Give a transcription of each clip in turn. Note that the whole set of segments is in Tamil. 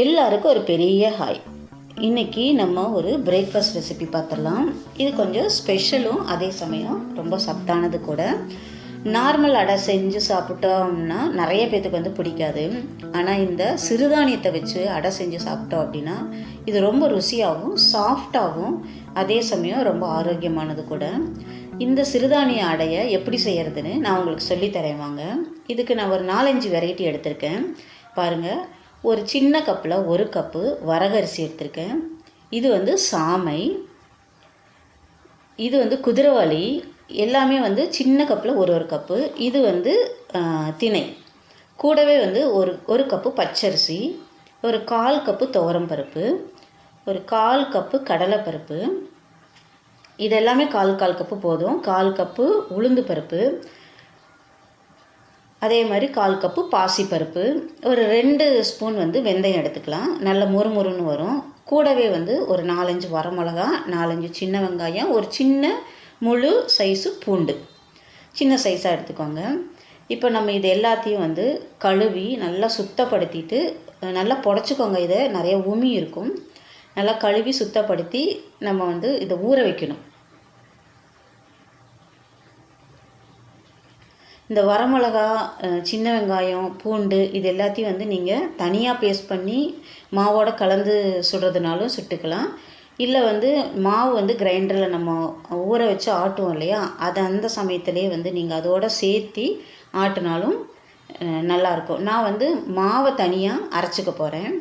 எல்லாருக்கும் ஒரு பெரிய ஹாய் இன்றைக்கி நம்ம ஒரு பிரேக்ஃபாஸ்ட் ரெசிபி பார்த்துடலாம். இது கொஞ்சம் ஸ்பெஷலும் அதே சமயம் ரொம்ப சத்தானது கூட. நார்மல் அடை செஞ்சு சாப்பிட்டோம்னா நிறைய பேத்துக்கு வந்து பிடிக்காது. ஆனால் இந்த சிறுதானியத்தை வச்சு அடை செஞ்சு சாப்பிட்டோம் அப்படின்னா இது ரொம்ப ருசியாகவும் சாஃப்டாகவும் அதே சமயம் ரொம்ப ஆரோக்கியமானது கூட. இந்த சிறுதானிய அடையை எப்படி செய்கிறதுன்னு நான் உங்களுக்கு சொல்லித் தரேன் வாங்க. இதுக்கு நான் ஒரு நாலஞ்சு வெரைட்டி எடுத்திருக்கேன். பாருங்கள் ஒரு சின்ன கப்பில் ஒரு கப்பு வரகரிசி எடுத்திருக்கேன். இது வந்து சாமை. இது வந்து குதிரைவாளி எல்லாமே வந்து சின்ன கப்பில் ஒரு ஒரு கப்பு. இது வந்து திணை கூடவே வந்து ஒரு ஒரு கப்பு பச்சரிசி. ஒரு கால் கப்பு துவரம் பருப்பு. ஒரு கால் கப்பு கடலைப்பருப்பு இது எல்லாமே கால் கால் கப்பு போதும். கால் கப்பு உளுந்து பருப்பு. அதே மாதிரி கால் கப்பு பாசிப்பருப்பு ஒரு ரெண்டு ஸ்பூன் வந்து வெந்தயம் எடுத்துக்கலாம். நல்ல முறுமுறுன்னு வரும். கூடவே வந்து ஒரு நாலஞ்சு வரமிளகா நாலஞ்சு சின்ன வெங்காயம் ஒரு சின்ன முழு சைஸு பூண்டு. சின்ன சைஸாக எடுத்துக்கோங்க. இப்போ நம்ம இது எல்லாத்தையும் வந்து கழுவி நல்லா சுத்தப்படுத்திட்டு நல்லா புடச்சிக்கோங்க. இதை நிறைய உமி இருக்கும். நல்லா கழுவி சுத்தப்படுத்தி நம்ம வந்து இதை ஊற வைக்கணும். இந்த வரமிளகா சின்ன வெங்காயம் பூண்டு இது எல்லாத்தையும் வந்து நீங்கள் தனியாக பேஸ்ட் பண்ணி மாவோட கலந்து சுடுறதுனாலும் சுட்டுக்கலாம். இல்லை வந்து மாவு வந்து கிரைண்டரில் நம்ம ஊற வச்சு ஆட்டுவோம் இல்லையா? அதை அந்த சமயத்திலே வந்து நீங்கள் அதோட சேர்த்தி ஆட்டினாலும் நல்லாயிருக்கும் நான் வந்து மாவை தனியாக அரைச்சிக்க போகிறேன்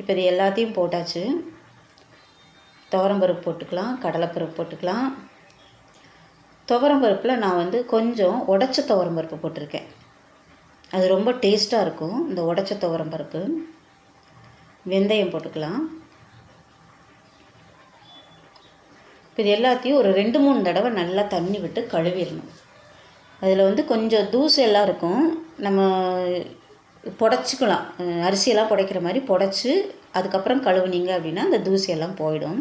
இப்போ இது எல்லாத்தையும் போட்டாச்சு. துவரம்பருப்பு போட்டுக்கலாம் கடலைப்பருப்பு போட்டுக்கலாம். துவரம் பருப்பில் நான் வந்து கொஞ்சம் உடச்ச துவரம் பருப்பு போட்டிருக்கேன். அது ரொம்ப டேஸ்ட்டாக இருக்கும் இந்த உடச்ச துவரம் பருப்பு. வெந்தயம் போட்டுக்கலாம். இப்போ இது எல்லாத்தையும் ஒரு ரெண்டு மூணு தடவை நல்லா தண்ணி விட்டு கழுவிடணும். அதில் வந்து கொஞ்சம் தூசு எல்லாம் இருக்கும். நம்ம புடச்சிக்கலாம். அரிசியெல்லாம் புடைக்கிற மாதிரி புடச்சி அதுக்கப்புறம் கழுவுனீங்க அப்படின்னா அந்த தூசியெல்லாம் போயிடும்.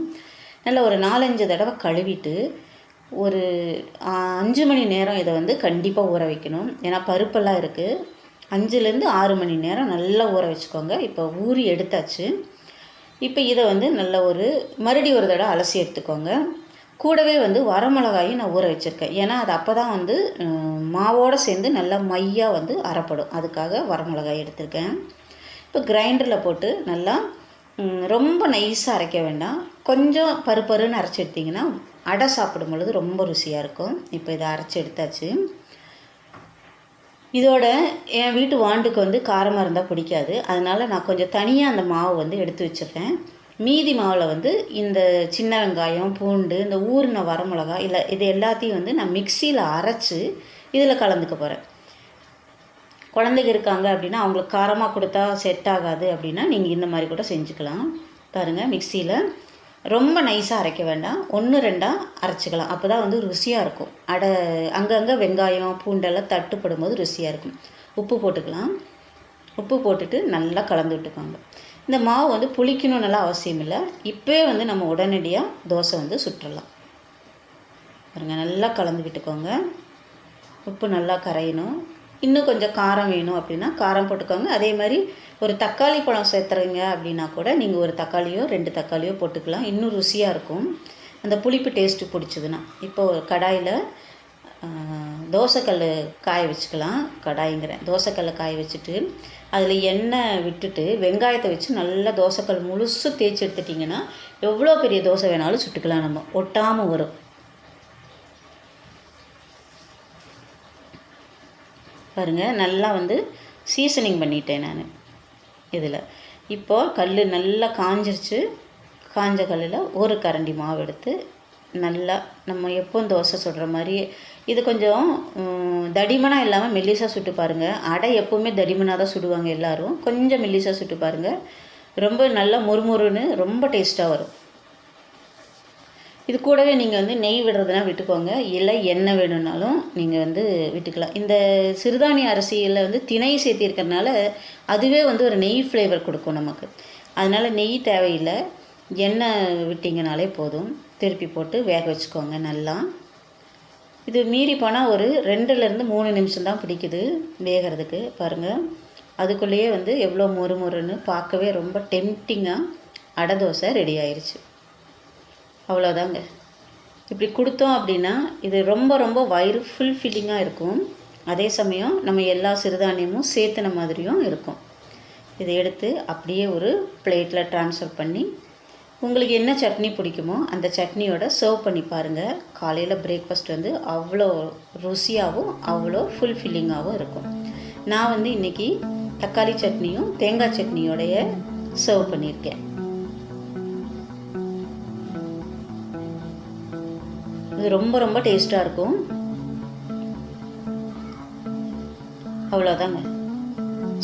நல்லா ஒரு நாலஞ்சு தடவை கழுவிட்டு ஒரு அஞ்சு மணி நேரம் இதை வந்து கண்டிப்பாக ஊற வைக்கணும். ஏன்னா பருப்பெல்லாம் இருக்குது அஞ்சுலேருந்து ஆறு மணி நேரம் நல்லா ஊற வச்சுக்கோங்க. இப்போ ஊறி எடுத்தாச்சு. இப்போ இதை வந்து நல்ல ஒரு மறுபடி ஒரு தடவை அலசி எடுத்துக்கோங்க. கூடவே வந்து வரமிளகாயும் நான் ஊற வச்சுருக்கேன். ஏன்னா அது அப்போ தான் வந்து மாவோடு சேர்ந்து நல்லா மையாக வந்து அறப்படும். அதுக்காக வரமிளகாய் எடுத்திருக்கேன். இப்போ கிரைண்டரில் போட்டு நல்லா ரொம்ப நைஸாக அரைக்க வேண்டாம். கொஞ்சம் பருப்பருன்னு அரைச்சி எடுத்திங்கன்னா அடை சாப்பிடும் பொழுது ரொம்ப ருசியாக இருக்கும். இப்போ இதை அரைச்சி எடுத்தாச்சு. இதோட என் வீட்டு வாண்டுக்கு வந்து காரமாக இருந்தால் பிடிக்காது. அதனால் நான் கொஞ்சம் தனியாக அந்த மாவு வந்து எடுத்து வச்சுருக்கேன் மீதி மாவில் வந்து இந்த சின்ன வெங்காயம் பூண்டு இந்த ஊறின வரமிளகா இல்லை இது எல்லாத்தையும் வந்து நான் மிக்சியில் அரைச்சி இதில் கலந்துக்க போகிறேன் குழந்தைங்க இருக்காங்க அப்படின்னா அவங்களுக்கு காரமாக கொடுத்தா செட் ஆகாது அப்படின்னா நீங்கள் இந்த மாதிரி கூட செஞ்சுக்கலாம். பாருங்கள் மிக்சியில் ரொம்ப நைஸாக அரைக்க வேண்டாம். ஒன்று ரெண்டாக அரைச்சிக்கலாம். அப்போ தான் வந்து ருசியாக இருக்கும். அடை அங்கங்கே வெங்காயம் பூண்டெல்லாம் தட்டுப்படும் போது ருசியாக இருக்கும். உப்பு போட்டுக்கலாம். உப்பு போட்டுட்டு நல்லா கலந்து விட்டுக்கோங்க. இந்த மாவு வந்து புளிக்கணும்னுலாம் அவசியம் இல்லை. இப்போயே வந்து நம்ம உடனடியாக தோசை வந்து சுட்டுறலாம். பாருங்கள் நல்லா கலந்து விட்டுக்கோங்க. உப்பு நல்லா கரையணும். இன்னும் கொஞ்சம் காரம் வேணும் அப்படின்னா காரம் போட்டுக்கோங்க. அதே மாதிரி ஒரு தக்காளி பழம் சேர்த்துறீங்க அப்படின்னா கூட நீங்கள் ஒரு தக்காளியோ ரெண்டு தக்காளியோ போட்டுக்கலாம். இன்னும் ருசியாக இருக்கும். அந்த புளிப்பு டேஸ்ட்டு பிடிச்சதுன்னா. இப்போ கடாயில் தோசைக்கல் காய வச்சுக்கலாம். கடாய்ங்கிறேன். தோசைக்கல்லை காய வச்சுட்டு அதில் எண்ணெய் விட்டுட்டு வெங்காயத்தை வச்சு நல்லா தோசைக்கல் முழுசு தேய்ச்சி எடுத்துட்டிங்கன்னா எவ்வளோ பெரிய தோசை வேணாலும் சுட்டுக்கலாம் நம்ம. ஒட்டாமல் வரும். பாருங்கள் நல்லா வந்து சீசனிங் பண்ணிட்டேன் நான் இதில். இப்போது கல் நல்லா காஞ்சிருச்சு. காஞ்ச கல்லில் ஒரு கரண்டி மாவு எடுத்து நல்லா நம்ம எப்போவும் தோசை சுடுற மாதிரி இது கொஞ்சம் தடிமனாக இல்லாமல் மெல்லிசாக சுட்டு பாருங்கள் அடை எப்போவுமே தடிமனாக தான் சுடுவாங்க எல்லோரும். கொஞ்சம் மெல்லிசாக சுட்டு பாருங்கள் ரொம்ப நல்லா முறுமுறுன்னு ரொம்ப டேஸ்ட்டாக வரும். இது கூடவே நீங்கள் வந்து நெய் விடுறதுனா விட்டுக்கோங்க. இல்லை எண்ணெய் வேணும்னாலும் நீங்கள் வந்து விட்டுக்கலாம். இந்த சிறுதானிய அரிசியில் வந்து திணை சேர்த்திருக்கறனால அதுவே வந்து ஒரு நெய் ஃப்ளேவர் கொடுக்கும் நமக்கு. அதனால் நெய் தேவையில்லை. எண்ணெய் விட்டிங்கனாலே போதும். திருப்பி போட்டு வேக வச்சுக்கோங்க நல்லா. இது மீறி போனால் ஒரு ரெண்டுலேருந்து மூணு நிமிஷம் தான் பிடிக்குது வேகிறதுக்கு. பாருங்கள் அதுக்குள்ளேயே வந்து எவ்வளோ மொறு மொறுன்னு பார்க்கவே ரொம்ப டெம்டிங்காக அடை தோசை ரெடி ஆயிடுச்சு அவ்வளோதாங்க இப்படி கொடுத்தோம் அப்படின்னா இது ரொம்ப ரொம்ப வயிறு ஃபுல் ஃபில்லிங்காக இருக்கும். அதே சமயம் நம்ம எல்லா சிறுதானியமும் சேர்த்துன மாதிரியும் இருக்கும். இதை எடுத்து அப்படியே ஒரு பிளேட்டில் ட்ரான்ஸ்ஃபர் பண்ணி உங்களுக்கு என்ன சட்னி பிடிக்குமோ அந்த சட்னியோட சர்வ் பண்ணி பாருங்கள் காலையில் பிரேக்ஃபாஸ்ட் வந்து அவ்வளோ ருசியாகவும் அவ்வளோ ஃபுல் ஃபில்லிங்காகவும் இருக்கும். நான் வந்து இன்றைக்கி தக்காளி சட்னியும் தேங்காய் சட்னியோடைய சர்வ் பண்ணியிருக்கேன். இது ரொம்ப ரொம்ப டேஸ்ட்டாக இருக்கும். அவ்வளோதாங்க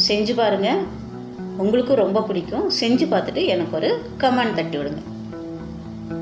செஞ்சு பாருங்கள் உங்களுக்கும் ரொம்ப பிடிக்கும். செஞ்சு பார்த்துட்டு எனக்கு ஒரு கமெண்ட் தட்டி விடுங்க.